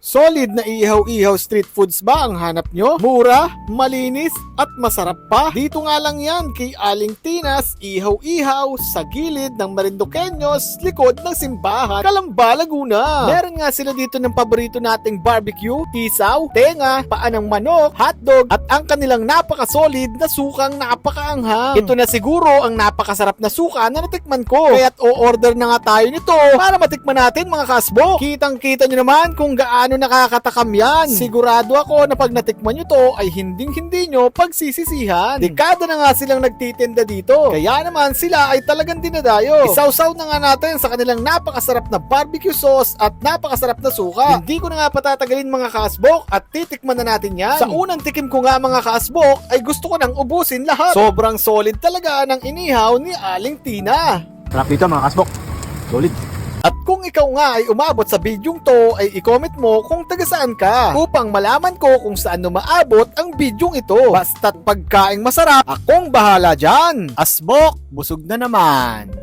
Solid na ihaw-ihaw street foods ba ang hanap nyo? Mura, malinis, at masarap pa? Dito nga lang yan kay Aling Tinas, ihaw-ihaw sa gilid ng Marinduqueños, likod ng simbahan, Calamba, Laguna. Meron nga sila dito ng paborito nating barbecue, isaw, tenga, paa ng manok, hotdog, at ang kanilang napaka-solid na sukang napakaanghang. Ito na siguro ang napakasarap na suka na natikman ko. Kaya't o-order na nga tayo nito para matikman natin mga kasbo. Kitang-kita nyo naman kung gaano nakakatakam yan. Sigurado ako na pag natikman nyo to ay hinding-hindi nyo pagsisisihan. Dekada na nga silang nagtitinda dito. Kaya naman sila ay talagang dinadayo. Isawsaw na nga natin sa kanilang napakasarap na barbecue sauce at napakasarap na suka. Hindi ko na nga patatagalin mga kasbok at titikman na natin yan. Sa unang tikim ko nga mga kasbok ay gusto ko nang ubusin lahat. Sobrang solid talaga ng inihaw ni Aling Tina. Sarap dito mga kasbok. Solid. At kung ikaw nga ay umabot sa bidyong to, ay i-comment mo kung taga saan ka upang malaman ko kung saan umaabot ang bidyong ito. Basta't pagkaing masarap, akong bahala dyan. Asbok, busog na naman.